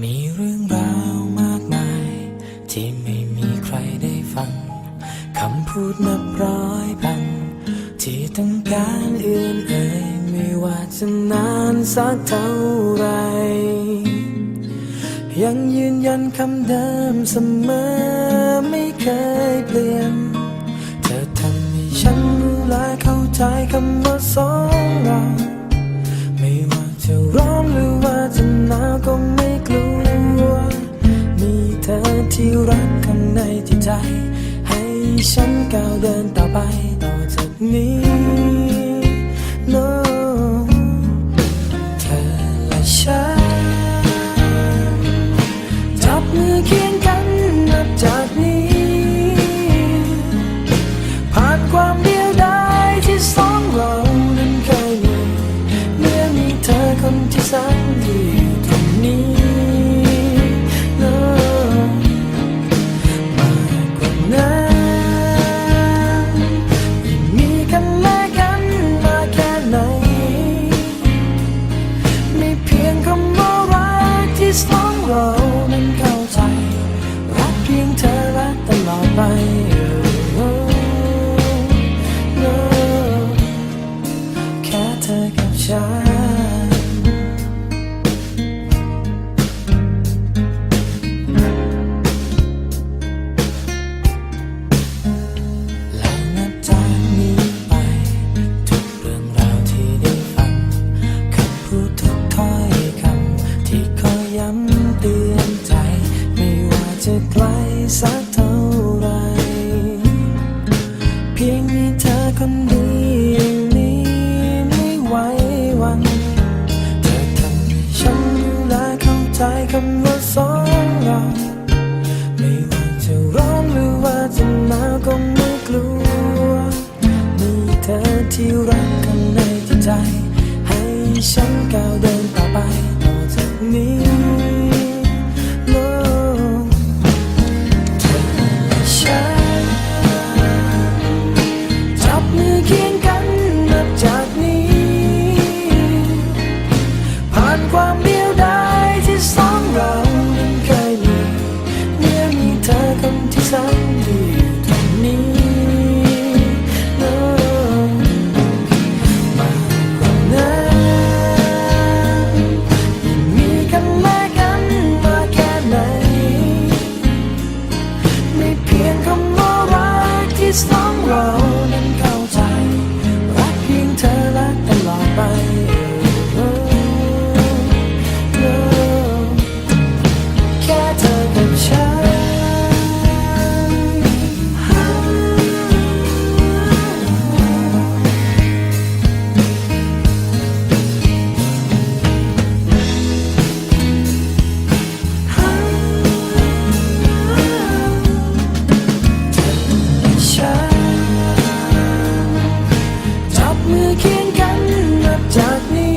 มีเรื่องราวมากมาย ที่ไม่มีใครได้ฟัง คำพูดนับร้อยพัน ที่ต้องการเอื่นเอ่ยไม่ว่าจะนานสักเท่าไร ยังยืนยันคำเดิมเสมอไม่เคยเปลี่ยน เธอทำให้ฉันรู้และเข้าใจคำว่าสองเรา ฉันก็到ดิ ไป It's long road. darkness.